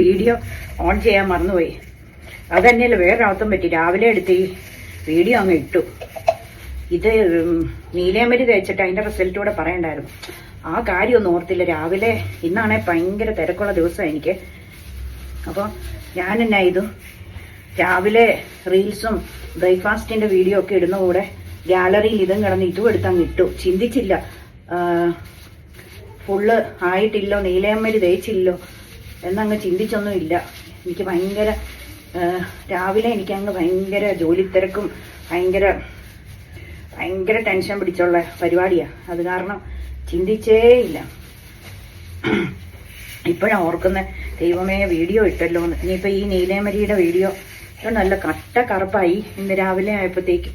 Video on ചെയ്യാൻ മറന്നുപോയി. അത് തന്നെയല്ല വേറെ അർത്ഥം പറ്റി? രാവിലെ എടുത്ത് ഈ വീഡിയോ അങ്ങ് ഇട്ടു. ഇത് നീലേമരി തേച്ചിട്ട് അതിന്റെ റിസൾട്ട് കൂടെ പറയണ്ടായിരുന്നു. ആ കാര്യമൊന്നും ഓർത്തില്ല. രാവിലെ ഇന്നാണെ ഭയങ്കര തിരക്കുള്ള ദിവസം എനിക്ക്. അപ്പോൾ ഞാൻ എന്നാ ചെയ്തു? രാവിലെ റീൽസും ബ്രേക്ക്ഫാസ്റ്റിന്റെ വീഡിയോ ഒക്കെ ഇടുന്ന കൂടെ ഗാലറിയിൽ ഇതും കിടന്ന് ഇതും എടുത്തങ്ങ് ഇട്ടു. ചിന്തിച്ചില്ല. ഫുള്ള് ആയിട്ടില്ലോ നീലയമ്മര് തേച്ചില്ലോ. എന്നങ്ങ് ചിന്തിച്ചൊന്നും ഇല്ല എനിക്ക് ഭയങ്കര രാവിലെ എനിക്കങ്ങ് ഭയങ്കര ജോലിത്തിരക്കും ഭയങ്കര ഭയങ്കര ടെൻഷൻ പിടിച്ചുള്ള പരിപാടിയാണ് അത് കാരണം ചിന്തിച്ചേ ഇല്ല. ഇപ്പോഴാണ് ഓർക്കുന്ന ദൈവമേ വീഡിയോ ഇട്ടല്ലോ ഇനിയിപ്പോൾ ഈ നീലേമരിയുടെ വീഡിയോ നല്ല കട്ട കറുപ്പായി ഇന്ന് രാവിലെ ആയപ്പോഴത്തേക്ക്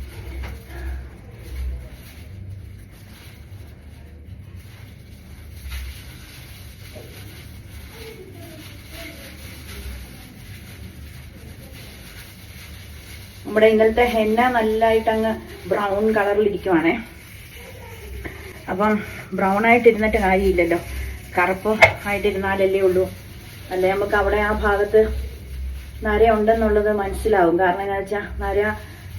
നമ്മുടെ ഇന്നലത്തെ ഹെന്ന നല്ലതായിട്ട് അങ്ങ് ബ്രൗൺ കളറിൽ ഇരിക്കുവാണേ. അപ്പം ബ്രൗൺ ആയിട്ടിരുന്നിട്ട് കാര്യമില്ലല്ലോ. കറുപ്പ് ആയിട്ടിരുന്നാലല്ലേ ഉള്ളൂ. അല്ലെ നമുക്ക് അവിടെ ആ ഭാഗത്ത് നര ഉണ്ടെന്നുള്ളത് മനസ്സിലാവും. കാരണം എന്താ വെച്ചാൽ നര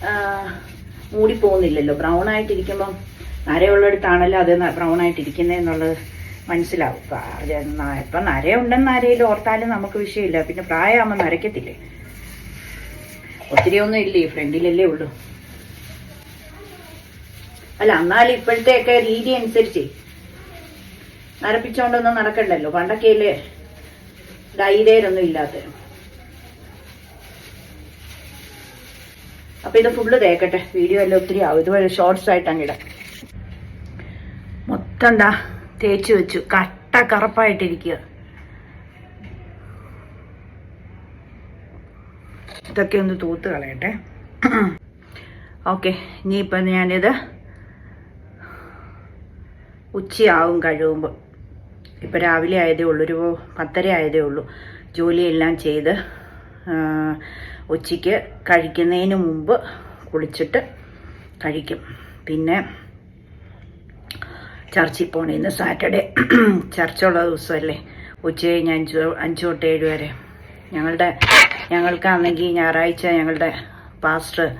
മൂടി മൂടിപ്പോകുന്നില്ലല്ലോ. ബ്രൗൺ ആയിട്ടിരിക്കുമ്പം നരയുള്ളിടത്താണല്ലോ അത് ബ്രൗൺ ആയിട്ടിരിക്കുന്നത് എന്നുള്ളത് മനസ്സിലാവും. ഇപ്പം നര ഉണ്ടെന്ന് ആരെയും ഓർത്താലും നമുക്ക് വിഷയമില്ല. പിന്നെ പ്രായമാകുമ്പോൾ നരയ്ക്കത്തില്ലേ? ഒത്തിരി ഒന്നും ഇല്ലേ? ഫ്രണ്ടിലല്ലേ ഉള്ളൂ. അല്ല എന്നാലും ഇപ്പോഴത്തെയൊക്കെ രീതി അനുസരിച്ച് നരപ്പിച്ചോണ്ടൊന്നും നടക്കണ്ടല്ലോ. പണ്ടൊക്കെ അല്ലേ ധൈര്യരൊന്നും ഇല്ലാത്ത. അപ്പൊ ഇത് ഫുള്ള് തേക്കട്ടെ. വീഡിയോ എല്ലാം ഒത്തിരി ആവും. ഇതുപോലെ ഷോർട്സ് ആയിട്ട് അങ്ങിടാം മൊത്തം എന്താ? തേച്ച് വെച്ചു. കട്ട കറുപ്പായിട്ടിരിക്കുക. ഇതൊക്കെ ഒന്ന് തൂത്ത് കളയട്ടെ. ഓക്കെ ഇനിയിപ്പം ഞാനിത് ഉച്ചയാവും കഴിയുമ്പോൾ. ഇപ്പം രാവിലെ ആയതേ ഉള്ളൂ ഒരു പത്തര ആയതേ ഉള്ളൂ. ജോലിയെല്ലാം ചെയ്ത് ഉച്ചയ്ക്ക് കഴിക്കുന്നതിന് മുമ്പ് കുളിച്ചിട്ട് കഴിക്കും. പിന്നെ ചർച്ചിൽ പോണേന്ന് സാറ്റർഡേ. ചർച്ചുള്ള ദിവസമല്ലേ? ഉച്ച കഴിഞ്ഞ് അഞ്ച് അഞ്ച് തൊട്ട് ഏഴ് വരെ. ഞങ്ങളുടെ ഞങ്ങൾക്കാണെങ്കിൽ ഞായറാഴ്ച ഞങ്ങളുടെ പാസ്റ്റർ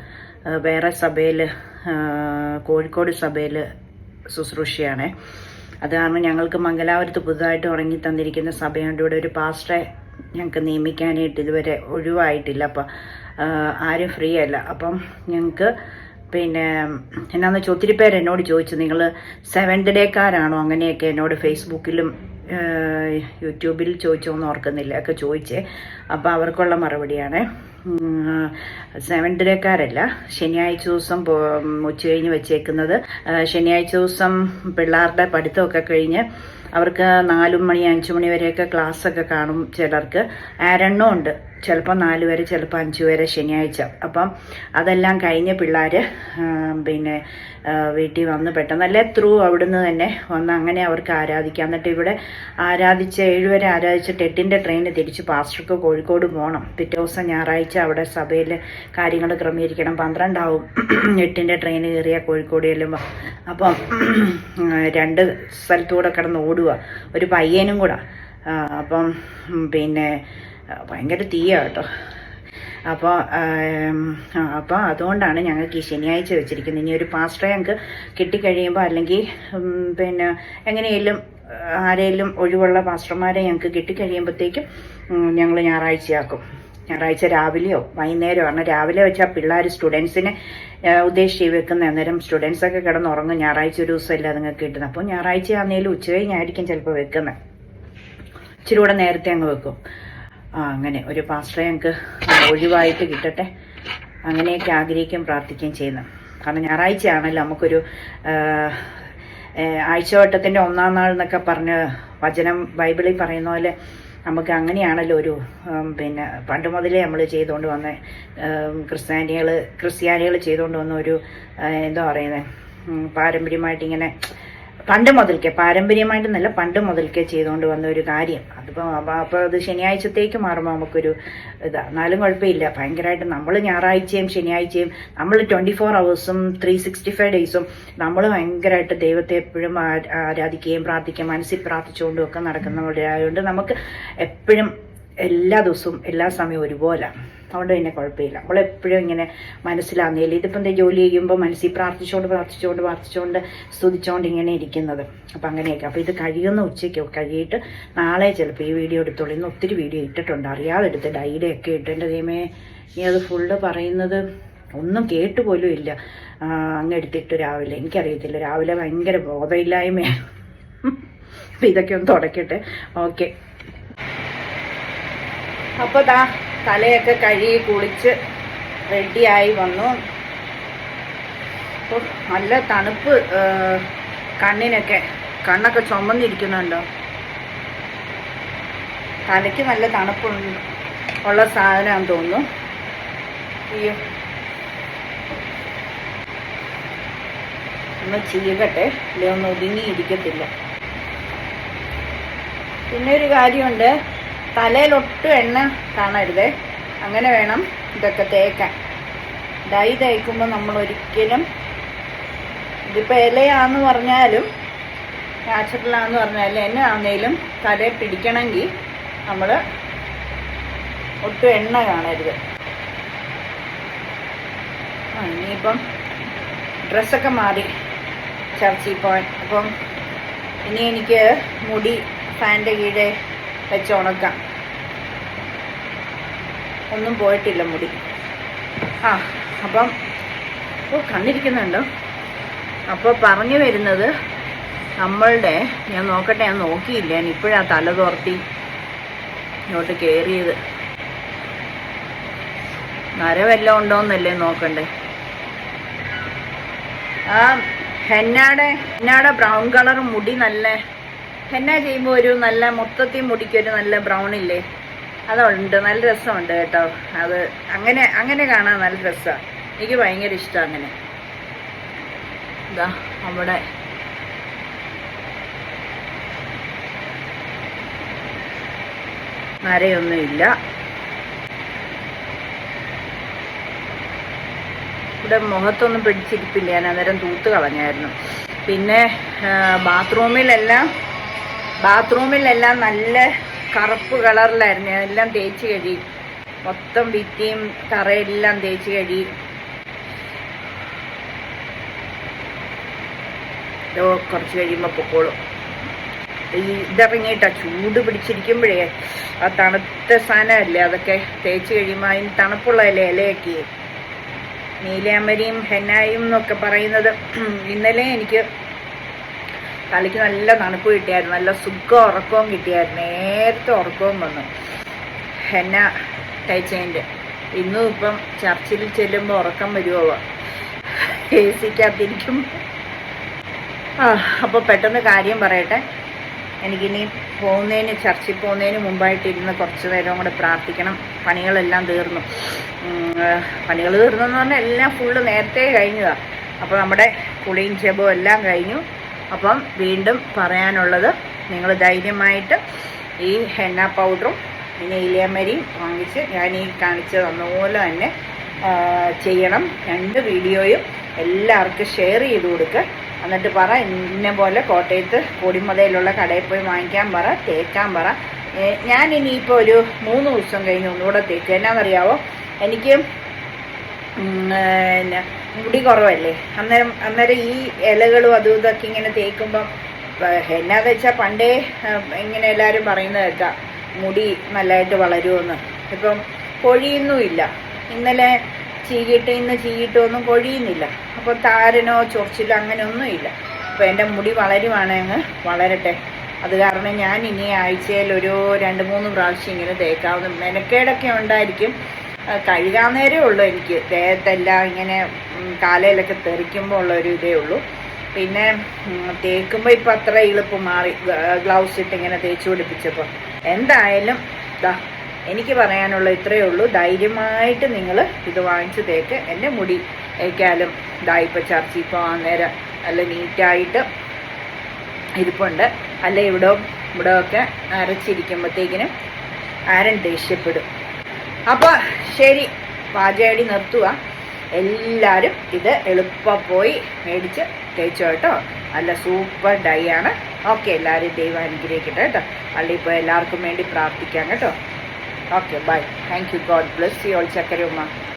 വേറെ സഭയിൽ കോഴിക്കോട് സഭയിൽ ശുശ്രൂഷയാണ്. അത് കാരണം ഞങ്ങൾക്ക് മംഗലാപുരത്ത് പുതുതായിട്ട് ഉറങ്ങി തന്നിരിക്കുന്ന സഭയുണ്ട്. ഇവിടെ ഒരു പാസ്റ്ററെ ഞങ്ങൾക്ക് നിയമിക്കാനായിട്ട് ഇതുവരെ ഒഴിവായിട്ടില്ല. അപ്പം ആരും ഫ്രീ അല്ല. അപ്പം ഞങ്ങൾക്ക് പിന്നെ എന്നാന്ന് വെച്ചാൽ ഒത്തിരി പേര് എന്നോട് ചോദിച്ചു നിങ്ങൾ സെവൻത് ഡേക്കാരാണോ അങ്ങനെയൊക്കെ എന്നോട് ഫേസ്ബുക്കിലും യൂട്യൂബിൽ യൂട്യൂബിൽ ചോദിച്ചോന്ന് ഓർക്കുന്നില്ല ഒക്കെ ചോദിച്ചേ. അപ്പോൾ അവർക്കുള്ള മറുപടിയാണ്. സെവൻത് ഡേക്കാരല്ല ശനിയാഴ്ച ദിവസം ഉച്ച കഴിഞ്ഞ് വെച്ചേക്കുന്നത്. ശനിയാഴ്ച ദിവസം പിള്ളേരുടെ പഠിത്തമൊക്കെ കഴിഞ്ഞ് അവർക്ക് നാലു മണി അഞ്ചു മണി വരെയൊക്കെ ക്ലാസ്സൊക്കെ കാണും ചിലർക്ക്. ആരെണ്ണം ഉണ്ട്. ചിലപ്പോൾ നാല് വരെ ചിലപ്പോൾ അഞ്ച് വരെ ശനിയാഴ്ച. അപ്പം അതെല്ലാം കഴിഞ്ഞ് പിള്ളേർ പിന്നെ വീട്ടിൽ വന്ന് പെട്ടെന്നല്ലേ ത്രൂ അവിടുന്ന് തന്നെ വന്ന് അങ്ങനെ അവർക്ക് ആരാധിക്കാം. എന്നിട്ട് ഇവിടെ ആരാധിച്ച് ഏഴുവരെ ആരാധിച്ചിട്ട് എട്ടിന്റെ ട്രെയിന് തിരിച്ച് പാസ്റ്റർക്ക് കോഴിക്കോട് പോകണം പിറ്റേ ദിവസം ഞായറാഴ്ച അവിടെ സഭയിൽ കാര്യങ്ങൾ ക്രമീകരിക്കണം. പന്ത്രണ്ടാവും എട്ടിന്റെ ട്രെയിൻ കയറിയാൽ കോഴിക്കോട് ചെല്ലുമ്പോൾ അപ്പം രണ്ട് സ്ഥലത്തൂടെ കിടന്ന് ഓടുക ഒരു പയ്യനും കൂടെ. അപ്പം പിന്നെ ഭയങ്കര തീയ കേട്ടോ. അപ്പോൾ അപ്പോൾ അതുകൊണ്ടാണ് ഞങ്ങൾക്ക് ഈ ശനിയാഴ്ച വെച്ചിരിക്കുന്നത്. ഇനി ഒരു പാസ്റ്ററെ ഞങ്ങൾക്ക് കിട്ടിക്കഴിയുമ്പോൾ അല്ലെങ്കിൽ പിന്നെ എങ്ങനെയെങ്കിലും ആരെങ്കിലും ഒഴിവുള്ള പാസ്റ്റർമാരെ ഞങ്ങൾക്ക് കിട്ടിക്കഴിയുമ്പോഴത്തേക്കും ഞങ്ങൾ ഞായറാഴ്ചയാക്കും. ഞായറാഴ്ച രാവിലെയോ വൈകുന്നേരമോ ആണ്. രാവിലെ വെച്ചാൽ പിള്ളേർ സ്റ്റുഡൻസിനെ ഉദ്ദേശിച്ച് വെക്കുന്ന അന്നേരം സ്റ്റുഡൻസൊക്കെ കിടന്നുറങ്ങും. ഞായറാഴ്ച ഒരു ദിവസമല്ല അതുങ്ങൾക്ക് കിട്ടുന്നത് അപ്പോൾ ഞായറാഴ്ച ആണെങ്കിലും ഉച്ച കഴിഞ്ഞായിരിക്കും ചിലപ്പോൾ വെക്കുന്നത് ഇച്ചിരി കൂടെ നേരത്തെ അങ്ങ് വെക്കും. ആ അങ്ങനെ ഒരു പാസ്റ്ററെ ഞങ്ങൾക്ക് ഒഴിവായിട്ട് കിട്ടട്ടെ. അങ്ങനെയൊക്കെ ആഗ്രഹിക്കുകയും പ്രാർത്ഥിക്കുകയും ചെയ്യുന്നു. കാരണം ഞായറാഴ്ചയാണല്ലോ നമുക്കൊരു ആഴ്ചവട്ടത്തിന്റെ ഒന്നാം നാൾ എന്നൊക്കെ പറഞ്ഞ് വചനം ബൈബിളിൽ പറയുന്ന പോലെ നമുക്ക് അങ്ങനെയാണല്ലോ ഒരു പിന്നെ പണ്ട് മുതലേ നമ്മൾ ചെയ്തുകൊണ്ട് വന്ന ക്രിസ്ത്യാനികൾ ക്രിസ്ത്യാനികൾ ചെയ്തുകൊണ്ട് വന്ന ഒരു എന്താ പറയുന്നത് പാരമ്പര്യമായിട്ട് ഇങ്ങനെ പണ്ട് മുതൽക്കേ പാരമ്പര്യമായിട്ടെന്നല്ല പണ്ട് മുതൽക്കേ ചെയ്തുകൊണ്ട് വന്ന ഒരു കാര്യം. അതിപ്പോൾ അപ്പോൾ അത് ശനിയാഴ്ചത്തേക്ക് മാറുമ്പോൾ നമുക്കൊരു ഇതാ എന്നാലും കുഴപ്പമില്ല. ഭയങ്കരമായിട്ട് നമ്മൾ ഞായറാഴ്ചയും ശനിയാഴ്ചയും നമ്മൾ ട്വന്റി ഫോർ അവേഴ്സും ത്രീ സിക്സ്റ്റി ഫൈവ് ഡേയ്സും നമ്മൾ ഭയങ്കരമായിട്ട് ദൈവത്തെ എപ്പോഴും ആരാധിക്കുകയും പ്രാർത്ഥിക്കുകയും മനസ്സിൽ പ്രാർത്ഥിച്ചുകൊണ്ടും ഒക്കെ നടക്കുന്നവരായതുകൊണ്ട് നമുക്ക് എപ്പോഴും എല്ലാ ദിവസവും എല്ലാ സമയവും ഒരുപോലെ. അതുകൊണ്ട് പിന്നെ കുഴപ്പമില്ല. അവൾ എപ്പോഴും ഇങ്ങനെ മനസ്സിലാകുന്നില്ല ഇതിപ്പം എന്താ ജോലി ചെയ്യുമ്പോൾ മനസ്സിൽ പ്രാർത്ഥിച്ചുകൊണ്ട് പ്രാർത്ഥിച്ചുകൊണ്ട് പ്രാർത്ഥിച്ചുകൊണ്ട് സ്തുതിച്ചുകൊണ്ട് ഇങ്ങനെ ഇരിക്കുന്നത്. അപ്പം അങ്ങനെയൊക്കെ. അപ്പോൾ ഇത് കഴിയുന്ന ഉച്ചയ്ക്ക് കഴിയിട്ട് നാളെ ചിലപ്പോൾ ഈ വീഡിയോ എടുത്തോളൂ. ഇന്ന് ഒത്തിരി വീഡിയോ ഇട്ടിട്ടുണ്ട്. അറിയാതെ എടുത്ത് ഡൈലിയൊക്കെ ഒക്കെ ഇട്ടേണ്ട ദൈവമേ ഇനി അത് ഫുള്ള് പറയുന്നത് ഒന്നും കേട്ടുപോലും ഇല്ല. ആ, അങ്ങ് എടുത്തിട്ട് രാവിലെ. എനിക്കറിയത്തില്ല. രാവിലെ ഭയങ്കര ബോധമില്ലായ്മയാണ്. അപ്പം ഇതൊക്കെ ഒന്ന് തുടക്കട്ടെ. ഓക്കെ. അപ്പോൾ ദാ തലയൊക്കെ കഴുകി കുളിച്ച് റെഡിയായി വന്നു. അപ്പോൾ നല്ല തണുപ്പ് കണ്ണിനൊക്കെ കണ്ണൊക്കെ ചുമന്നിരിക്കുന്നുണ്ടോ? തലയ്ക്ക് നല്ല തണുപ്പ് ഉള്ള സാധനമാണെന്ന് തോന്നുന്നു. അയ്യോ. ഒന്ന് ചീകട്ടെ ഇല്ലേ? ഒതുങ്ങിയിരിക്കത്തില്ല. പിന്നെ ഒരു കാര്യമുണ്ട്. തലയിലൊട്ടും എണ്ണ കാണരുതേ. അങ്ങനെ വേണം ഇതൊക്കെ തേക്കാൻ. ഡൈ തേക്കുമ്പോൾ നമ്മൾ ഒരിക്കലും ഇതിപ്പോൾ ഇലയാന്ന് പറഞ്ഞാലും നാച്ചുറലാന്ന് പറഞ്ഞാലും എന്നെ ആണെങ്കിലും തലയിൽ പിടിക്കണമെങ്കിൽ നമ്മൾ ഒട്ടും എണ്ണ കാണരുത്. ആ ഇനിയിപ്പം ഡ്രസ്സൊക്കെ മാറി ചർച്ചിൽ പോകാൻ അപ്പം ഇനി എനിക്ക് മുടി ഫാന്റെ കീഴെ വെച്ച് ഉണക്കാം. ഒന്നും പോയിട്ടില്ല മുടി. ആ അപ്പം ഓ കണ്ണിരിക്കുന്നുണ്ടോ. അപ്പോൾ പറഞ്ഞു വരുന്നത് നമ്മളുടെ ഞാൻ നോക്കട്ടെ ഞാൻ നോക്കിയില്ല. ഞാൻ ഇപ്പോഴാ തല തോർത്തി ഇങ്ങോട്ട് കയറിയത് നര വല്ലതും ഉണ്ടോന്നല്ലേ നോക്കണ്ടേ? ആ ഹെന്നാടെ ഹെന്നാടെ ബ്രൗൺ കളർ മുടി നല്ല ഹെന്ന ചെയ്യുമ്പോൾ ഒരു നല്ല മൊത്തത്തിൽ മുടിക്കൊരു നല്ല ബ്രൗൺ ഇല്ലേ? അതുണ്ട് നല്ല രസമുണ്ട് കേട്ടോ. അത് അങ്ങനെ അങ്ങനെ കാണാൻ നല്ല രസമാണ് എനിക്ക് ഭയങ്കര ഇഷ്ടമാണ് അങ്ങനെ. ഇതാ നമ്മുടെ മരയൊന്നുമില്ല. ഇവിടെ മുഖത്തൊന്നും പിടിച്ചിരിപ്പില്ല. ഞാൻ അന്നേരം തൂത്ത് കളഞ്ഞായിരുന്നു. പിന്നെ ബാത്റൂമിലെല്ലാം ബാത്റൂമിലെല്ലാം നല്ല കറുപ്പ് കളറിലായിരുന്നു. എല്ലാം തേച്ച് കഴുകി. മൊത്തം ഭിത്തിയും തറയെല്ലാം തേച്ച് കഴുകി. കുറച്ച് കഴിയുമ്പോൾ പൊക്കോളും. ഇതിറങ്ങിയിട്ടാ ചൂട് പിടിച്ചിരിക്കുമ്പോഴേ ആ തണുത്ത സാധനമല്ലേ അതൊക്കെ തേച്ച് കഴിയുമ്പോൾ അതിന് തണുപ്പുള്ളതല്ലേ ഇലയൊക്കെ? നീലാമരിയും ഹെന്നായും എന്നൊക്കെ പറയുന്നത്. ഇന്നലെ എനിക്ക് തലയ്ക്ക് നല്ല തണുപ്പ് കിട്ടിയായിരുന്നു. നല്ല സുഖം ഉറക്കവും കിട്ടിയായിരുന്നു. നേരത്തെ ഉറക്കവും വന്നു. എന്ന തയ്ച്ചതിന്റെ. ഇന്നും ഇപ്പം ചർച്ചിൽ ചെല്ലുമ്പോൾ ഉറക്കം വരുമോ എ സിക്കകത്തിരിക്കും ആ അപ്പോൾ പെട്ടെന്ന് കാര്യം പറയട്ടെ. എനിക്കിനി പോകുന്നതിന് ചർച്ചിൽ പോകുന്നതിന് മുമ്പായിട്ട് ഇരുന്ന് കുറച്ച് നേരം കൂടെ പ്രാർത്ഥിക്കണം. പണികളെല്ലാം തീർന്നു. പണികൾ തീർന്നു എന്ന് പറഞ്ഞാൽ എല്ലാം ഫുള്ള് നേരത്തെ കഴിഞ്ഞതാണ് അപ്പോൾ നമ്മുടെ കുളിയും ചെബും എല്ലാം കഴിഞ്ഞു. അപ്പം വീണ്ടും പറയാനുള്ളത് നിങ്ങൾ ധൈര്യമായിട്ട് ഈ ഹെന്ന പൗഡറും പിന്നെ ഇലയമരിയും വാങ്ങിച്ച് ഞാൻ ഈ കാണിച്ചു തന്നപോലെ തന്നെ ചെയ്യണം. രണ്ട് വീഡിയോയും എല്ലാവർക്കും ഷെയർ ചെയ്ത് കൊടുക്കുക എന്നിട്ട് പറ ഇന്ന പോലെ കോട്ടയത്ത് കൊടിമതയിലുള്ള കടയിൽ പോയി വാങ്ങിക്കാൻ പറ തേക്കാൻ പറ. ഞാൻ ഇനിയിപ്പോൾ ഒരു മൂന്ന് ദിവസം കഴിഞ്ഞ് ഒന്നുകൂടെ തേക്കുക എന്നാണെന്നറിയാവോ എനിക്ക് പിന്നെ മുടി കുറവല്ലേ? അന്നേരം അന്നേരം ഈ ഇലകളും അതും ഇതൊക്കെ ഇങ്ങനെ തേക്കുമ്പം എന്നാന്ന് വെച്ചാൽ പണ്ടേ ഇങ്ങനെ എല്ലാവരും പറയുന്നത് കേൾക്കാം മുടി നല്ലതായിട്ട് വളരുമെന്ന് ഇപ്പം കൊഴിയുന്നുമില്ല. ഇന്നലെ ചീകിട്ട് ഇന്ന് ചീകിട്ടോ ഒന്നും കൊഴിയുന്നില്ല. അപ്പോൾ താരനോ ചൊറിച്ചിലോ അങ്ങനെ ഒന്നുമില്ല അപ്പോൾ എന്റെ മുടി വളരുവാണെങ്കിൽ വളരട്ടെ. അത് കാരണം ഞാൻ ഇനി ആഴ്ചയിൽ ഒരു രണ്ട് മൂന്ന് പ്രാവശ്യം ഇങ്ങനെ തേക്കാവുന്ന മെനക്കേടൊക്കെ ഉണ്ടായിരിക്കും. കഴുകാൻ നേരേ ഉള്ളൂ എനിക്ക്. ദേഹത്തെല്ലാം ഇങ്ങനെ കാലയിലൊക്കെ തെറിക്കുമ്പോൾ ഉള്ള ഒരു ഇതേ ഉള്ളൂ. പിന്നെ തേക്കുമ്പോൾ ഇപ്പം അത്ര എളുപ്പം മാറി. ഗ്ലൗസ് ഇട്ട് ഇങ്ങനെ തേച്ച് പിടിപ്പിച്ചപ്പോൾ എന്തായാലും ദാ എനിക്ക് പറയാനുള്ള ഇത്രയേ ഉള്ളൂ. ധൈര്യമായിട്ട് നിങ്ങൾ ഇത് വാങ്ങിച്ച് തേക്ക്. എന്റെ മുടി തേക്കാലും ഇതാ ഇപ്പോൾ ചർച്ചിൽ പോകാൻ നേരം നല്ല നീറ്റായിട്ട് ഇരിപ്പുണ്ട്. അല്ല ഇവിടെ ഇവിടെ ഒക്കെ അരച്ചിരിക്കുമ്പോഴത്തേക്കിനും ആരൻ ദേഷ്യപ്പെടും. അപ്പോൾ ശരി പാചകടി നിർത്തുക എല്ലാരും ഇത് എളുപ്പം പോയി മേടിച്ച് തേച്ചോ കേട്ടോ. നല്ല സൂപ്പർ ഡൈ ആണ്. ഓക്കെ എല്ലാവരും ദൈവം അനുഗ്രഹിക്കട്ടെ കേട്ടോ. പള്ളി ഇപ്പോൾ എല്ലാവർക്കും വേണ്ടി പ്രാർത്ഥിക്കാം കേട്ടോ. Okay bye. Thank you God bless you all ചക്കര ഉമ്മ